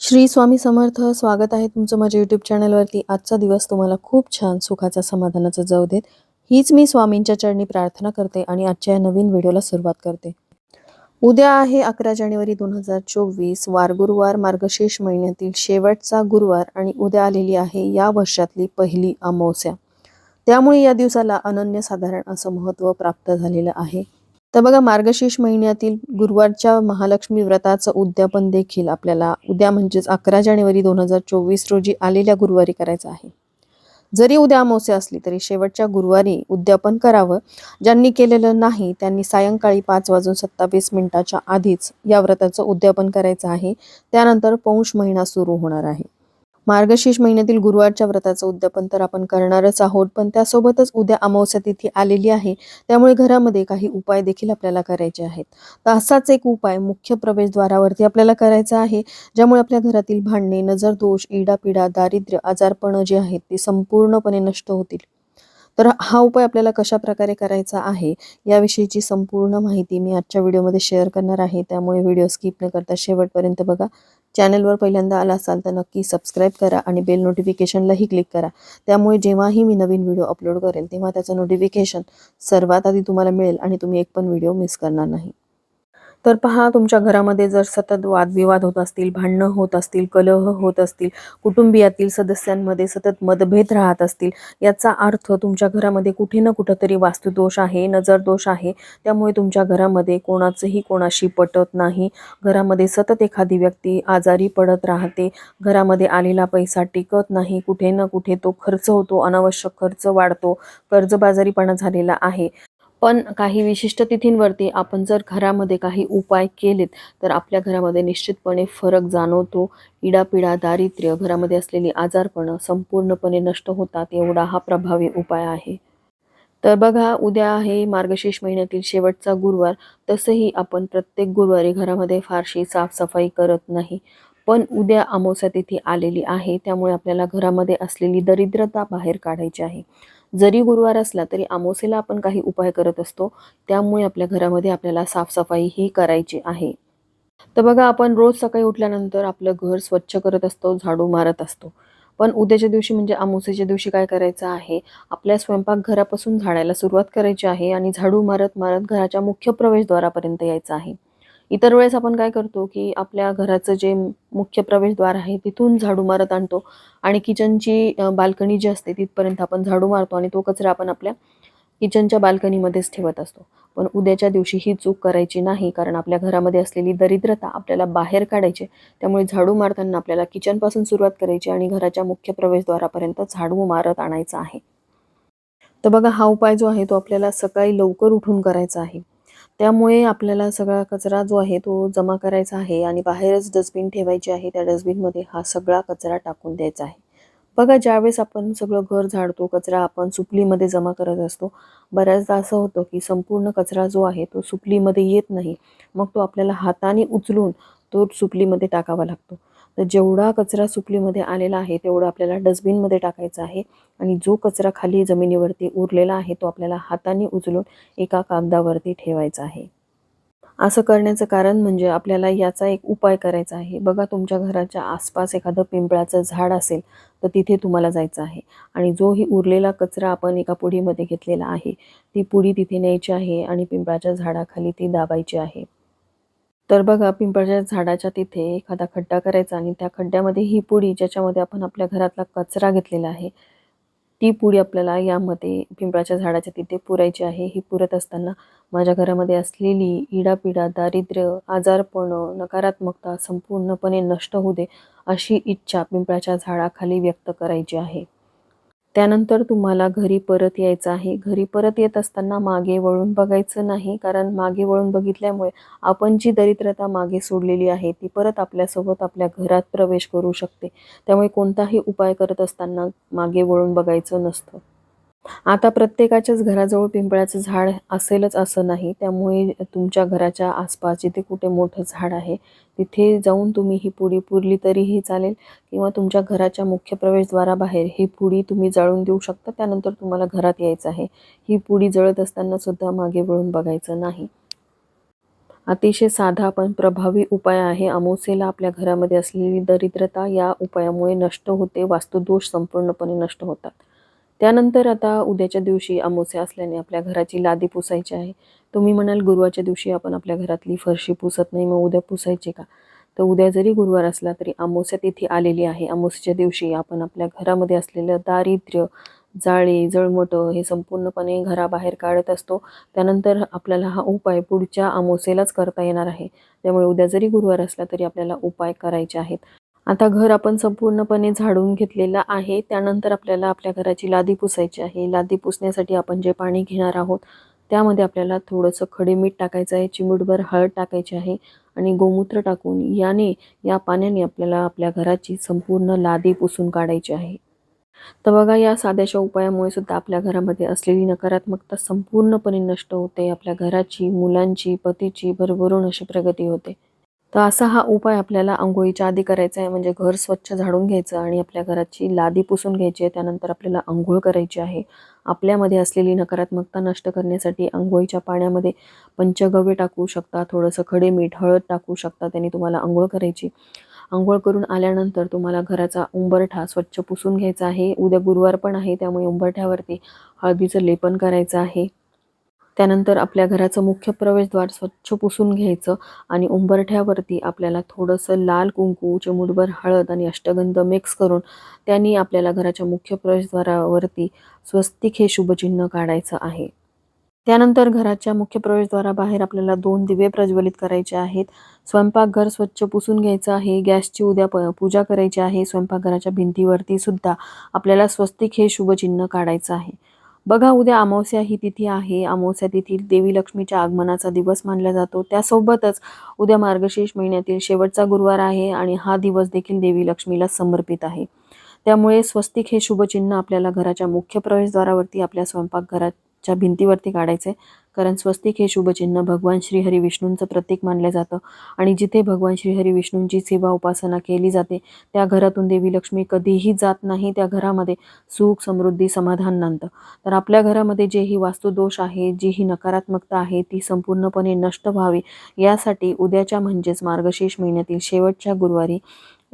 श्री स्वामी समर्थ स्वागत आहे तुमचं माझ्या यूट्यूब चॅनलवरती आजचा दिवस तुम्हाला खूप छान सुखाचा समाधानाचा जाऊ देत. हीच मी स्वामींच्या चरणी प्रार्थना करते आणि आजच्या या नवीन व्हिडिओला सुरुवात करते. उद्या आहे अकरा जानेवारी दोन हजार चोवीस. वार गुरुवार मार्गशीर्ष महिन्यातील शेवटचा गुरुवार आणि उद्या आलेली आहे या वर्षातली पहिली अमावस्या. त्यामुळे या दिवसाला अनन्यसाधारण असं महत्त्व प्राप्त झालेलं आहे. तर बघा मार्गशीर्ष महिन्यातील गुरुवारच्या महालक्ष्मी व्रताचं उद्यापन देखील आपल्याला उद्या म्हणजेच अकरा जानेवारी दोन हजार चोवीस रोजी आलेल्या गुरुवारी करायचं आहे. जरी उद्या अमावस्या असली तरी शेवटच्या गुरुवारी उद्यापन करावं. ज्यांनी केलेलं नाही त्यांनी सायंकाळी पाच वाजून सत्तावीस मिनिटाच्या आधीच या व्रताचं उद्यापन करायचं आहे. त्यानंतर पौष महिना सुरू होणार आहे. मार्गशीर्ष महिन्यातील गुरुवारच्या व्रताचं उद्यापन तर आपण करणारच आहोत पण त्यासोबतच उद्या अमावस्या तिथी आलेली आहे. त्यामुळे घरामध्ये काही उपाय देखील आपल्याला करायचे आहेत. तर असाच एक उपाय मुख्य प्रवेशद्वारावरती आपल्याला करायचा आहे ज्यामुळे आपल्या घरातील भांडणे नजर दोष इडापिडा दारिद्र्य आजारपणं जे आहेत ते संपूर्णपणे नष्ट होतील. तर हा उपाय आपल्याला कशा प्रकारे करायचा आहे याविषयीची संपूर्ण माहिती मी आजच्या व्हिडिओमध्ये शेअर करणार आहे. त्यामुळे व्हिडिओ स्किप न करता शेवटपर्यंत बघा. चॅनलवर पहिल्यांदा आला असाल तर नक्की सबस्क्राईब करा आणि बेल नोटिफिकेशनलाही क्लिक करा. त्यामुळे जेव्हाही मी नवीन व्हिडिओ अपलोड करेल तेव्हा त्याचं नोटिफिकेशन सर्वात आधी तुम्हाला मिळेल आणि तुम्ही एक पण व्हिडिओ मिस करणार नाही. तर पहा तुमच्या घरामध्ये जर सतत वादविवाद होत असतील भांडणं होत असतील कलह होत असतील कुटुंबियातील सदस्यांमध्ये सतत मतभेद राहत असतील याचा अर्थ तुमच्या घरामध्ये कुठे ना कुठंतरी वास्तुदोष आहे नजर दोष आहे. त्यामुळे तुमच्या घरामध्ये कोणाचंही कोणाशी पटत नाही. घरामध्ये सतत एखादी व्यक्ती आजारी पडत राहते. घरामध्ये आलेला पैसा टिकत नाही. कुठे ना कुठे तो खर्च होतो अनावश्यक खर्च वाढतो. कर्जबाजारीपणा झालेला आहे. पण काही विशिष्ट तिथींवरती आपण जर घरामध्ये काही उपाय केलेत तर आपल्या घरामध्ये निश्चितपणे फरक जाणवतो. इडापिडा दारिद्र्य घरामध्ये असलेली आजारपणं संपूर्णपणे नष्ट होतात एवढा हा प्रभावी उपाय आहे. तर बघा उद्या आहे मार्गशीर्ष महिन्यातील शेवटचा गुरुवार. तसंही आपण प्रत्येक गुरुवारी घरामध्ये फारशी साफसफाई करत नाही. पण उद्या अमावस्या तिथी आलेली आहे त्यामुळे आपल्याला घरामध्ये असलेली दरिद्रता बाहेर काढायची आहे. जरी गुरुवार असला तरी अमावस्येला आपण काही उपाय करत असतो त्यामुळे आपल्या घरामध्ये आपल्याला साफसफाई ही करायची आहे. तर बघा आपण रोज सकाळी उठल्यानंतर आपलं घर स्वच्छ करत असतो झाडू मारत असतो. पण उद्याच्या दिवशी म्हणजे आमोसेच्या दिवशी काय करायचं आहे? आपल्या स्वयंपाकघरापासून झाडायला सुरुवात करायची आहे आणि झाडू मारत मारत घराच्या मुख्य प्रवेशद्वारापर्यंत यायचं आहे. इतर वेळेस आपण काय करतो की आपल्या घराचं जे मुख्य प्रवेशद्वार आहे तिथून झाडू मारत आणतो. आणि किचनची बाल्कनी जी असते तिथपर्यंत आपण झाडू मारतो आणि तो कचरा आपण आपल्या किचनच्या बाल्कनीमध्येच ठेवत असतो. पण उद्याच्या दिवशी ही चूक करायची नाही कारण आपल्या घरामध्ये असलेली दरिद्रता आपल्याला बाहेर काढायची त्यामुळे झाडू मारताना आपल्याला किचनपासून सुरुवात करायची आणि घराच्या मुख्य प्रवेशद्वारापर्यंत झाडू मारत आणायचा आहे. तर बघा हा उपाय जो आहे तो आपल्याला सकाळी लवकर उठून करायचा आहे. त्यामुळे आपल्याला सगळा कचरा जो आहे तो जमा करायचा आहे आणि बाहेरच डस्टबिन ठेवायची आहे त्या डस्टबिनमध्ये हा सगळा कचरा टाकून द्यायचा आहे. बघा ज्यावेळेस आपण सगळं घर झाडतो कचरा आपण सुपलीमध्ये जमा करत असतो बऱ्याचदा असं होतं की संपूर्ण कचरा जो आहे तो सुपलीमध्ये येत नाही. मग तो आपल्याला हाताने उचलून तो सुपलीमध्ये टाकावा लागतो. तर जेवढा कचरा सुपलीमध्ये आलेला आहे तेवढा आपल्याला डस्टबिनमध्ये टाकायचा आहे. आणि जो कचरा खाली जमिनीवरती उरलेला आहे तो आपल्याला हाताने उचलून एका कागदावरती ठेवायचा आहे. असं करण्याचं कारण म्हणजे आपल्याला याचा एक उपाय करायचा आहे. बघा तुमच्या घराच्या आसपास एखादं पिंपळाचं झाड असेल तर तिथे तुम्हाला जायचं आहे. आणि जो ही उरलेला कचरा आपण एका पुडीमध्ये घेतलेला आहे ती पुडी तिथे न्यायची आहे आणि पिंपळाच्या झाडाखाली ती दाबायची आहे. तर बघा पिंपळाच्या झाडाच्या तिथे एखादा खड्डा करायचा आणि त्या खड्ड्यामध्ये ही पुडी ज्याच्यामध्ये आपण आपल्या घरातला कचरा घेतलेला आहे ती पुडी आपल्याला यामध्ये पिंपळाच्या झाडाच्या तिथे पुरायची आहे. ही पुरत असताना माझ्या घरामध्ये असलेली इडापिडा दारिद्र्य आजारपणं नकारात्मकता संपूर्णपणे नष्ट होऊ दे अशी इच्छा पिंपळाच्या झाडाखाली व्यक्त करायची आहे. त्यानंतर तुम्हाला घरी परत यायचं आहे. घरी परत येत असताना मागे वळून बघायचं नाही कारण मागे वळून बघितल्यामुळे आपण जी दरिद्रता मागे सोडलेली आहे ती परत आपल्यासोबत आपल्या घरात प्रवेश करू शकते. त्यामुळे कोणताही उपाय करत असताना मागे वळून बघायचं नसतं. आता प्रत्येकाच्याच घराजवळ पिंपळाचं झाड असेलच असं नाही. त्यामुळे तुमच्या घराच्या आसपास जिथे कुठे मोठं झाड आहे तिथे जाऊन तुम्ही ही पुडी पुरली तरीही चालेल किंवा तुमच्या घराच्या मुख्य प्रवेशद्वाराबाहेर ही पुडी तुम्ही जळून देऊ शकता. त्यानंतर तुम्हाला घरात यायचं आहे. ही पुडी जळत असताना सुद्धा मागे वळून बघायचं नाही. अतिशय साधा पण प्रभावी उपाय आहे. अमावस्येला आपल्या घरामध्ये असलेली दरिद्रता या उपायामुळे नष्ट होते. वास्तुदोष संपूर्णपणे नष्ट होतात. त्यानंतर आता उद्याच्या दिवशी अमावस्या असल्याने आपल्या घराची लादी पुसायची आहे. तुम्ही म्हणाल गुरुवारच्या दिवशी आपण आपल्या घरातली फरशी पुसत नाही मग उद्या पुसायची का? तर उद्या जरी गुरुवार असला तरी अमावस्या तिथी आलेली आहे. अमावस्येच्या दिवशी आपण आपल्या घरामध्ये असलेलं दारिद्र्य जाळे जळमटं हे संपूर्णपणे घराबाहेर काढत असतो. त्यानंतर आपल्याला हा उपाय पुढच्या अमावस्येलाच करता येणार आहे. त्यामुळे उद्या जरी गुरुवार असला तरी आपल्याला उपाय करायचे आहेत. आता घर आपण संपूर्णपणे झाडून घेतलेलं आहे. त्यानंतर आपल्याला आपल्या घराची लादी पुसायची आहे. लादी पुसण्यासाठी आपण जे पाणी घेणार आहोत त्यामध्ये आपल्याला थोडंसं खडे मीठ टाकायचं आहे चिमूटभर हळद टाकायची आहे आणि गोमूत्र टाकून याने या पाण्याने आपल्याला आपल्या घराची संपूर्ण लादी पुसून काढायची आहे. तर बघा या साध्याशा उपायामुळे सुद्धा आपल्या घरामध्ये असलेली नकारात्मकता संपूर्णपणे नष्ट होते. आपल्या घराची मुलांची पतीची भरभरून अशी प्रगती होते. तर असा हा उपाय आपल्याला आंघोळीच्या आधी करायचा आहे म्हणजे घर स्वच्छ झाडून घ्यायचं आणि आपल्या घराची लादी पुसून घ्यायची आहे त्यानंतर आपल्याला आंघोळ करायची आहे. आपल्यामध्ये असलेली नकारात्मकता नष्ट करण्यासाठी आंघोळीच्या पाण्यामध्ये पंचगव्य टाकू शकता थोडंसं खडे मीठ हळद टाकू शकता त्यांनी तुम्हाला आंघोळ करायची. आंघोळ करून आल्यानंतर तुम्हाला घराचा उंबरठा स्वच्छ पुसून घ्यायचा आहे. उद्या गुरुवार पण आहे त्यामुळे उंबरठ्यावरती हळदीचं लेपन करायचं आहे. त्यानंतर आपल्या घराचं मुख्य प्रवेशद्वार स्वच्छ पुसून घ्यायचं आणि उंबरठ्यावरती आपल्याला थोडंसं लाल कुंकू चिमुटभर हळद आणि अष्टगंध मिक्स करून त्यांनी आपल्याला घराच्या मुख्य प्रवेशद्वारावरती स्वस्तिक हे शुभचिन्ह काढायचं आहे. त्यानंतर घराच्या मुख्य प्रवेशद्वाराबाहेर आपल्याला दोन दिवे प्रज्वलित करायचे आहेत. स्वयंपाकघर स्वच्छ पुसून घ्यायचं आहे. गॅसची उद्या प पूजा करायची आहे. स्वयंपाकघराच्या भिंतीवरती सुद्धा आपल्याला स्वस्तिक हे शुभचिन्ह काढायचं आहे. बघा उद्या अमावस्या ही तिथी आहे. अमावस्या तिथी देवी लक्ष्मीच्या आगमनाचा दिवस मानला जातो. त्यासोबतच उद्या मार्गशीर्ष महिन्यातील शेवटचा गुरुवार आहे आणि हा दिवस देखील देवी लक्ष्मीला समर्पित आहे. त्यामुळे स्वस्तिक हे शुभचिन्ह आपल्याला घराच्या मुख्य प्रवेशद्वारावरती आपल्या स्वयंपाकघरात च्या भिंतीवरती काढायचे. कारण स्वस्तिक हे शुभचिन्ह भगवान श्रीहरी विष्णूंचं प्रतीक मानलं जातं. आणि जिथे भगवान श्रीहरी विष्णूंची सेवा उपासना केली जाते त्या घरातून देवी लक्ष्मी कधीही जात नाही त्या घरामध्ये सुख समृद्धी समाधान नांदतं. तर आपल्या घरामध्ये जे ही वास्तुदोष आहे जी ही नकारात्मकता आहे ती संपूर्णपणे नष्ट व्हावी. यासाठी उद्याच्या म्हणजेच मार्गशीर्ष महिन्यातील शेवटच्या गुरुवारी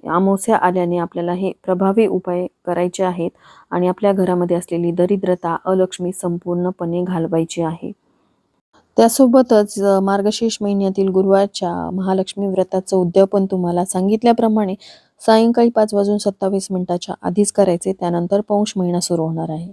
अमावस्या आल्याने आपल्याला हे प्रभावी उपाय करायचे आहेत आणि आपल्या घरामध्ये असलेली दरिद्रता अलक्ष्मी संपूर्णपणे घालवायची आहे. त्यासोबतच मार्गशीर्ष महिन्यातील गुरुवारच्या महालक्ष्मी व्रताचं उद्यापन तुम्हाला सांगितल्याप्रमाणे सायंकाळी पाच वाजून सत्तावीस मिनिटाच्या आधीच करायचे त्यानंतर पौष महिना सुरू होणार आहे.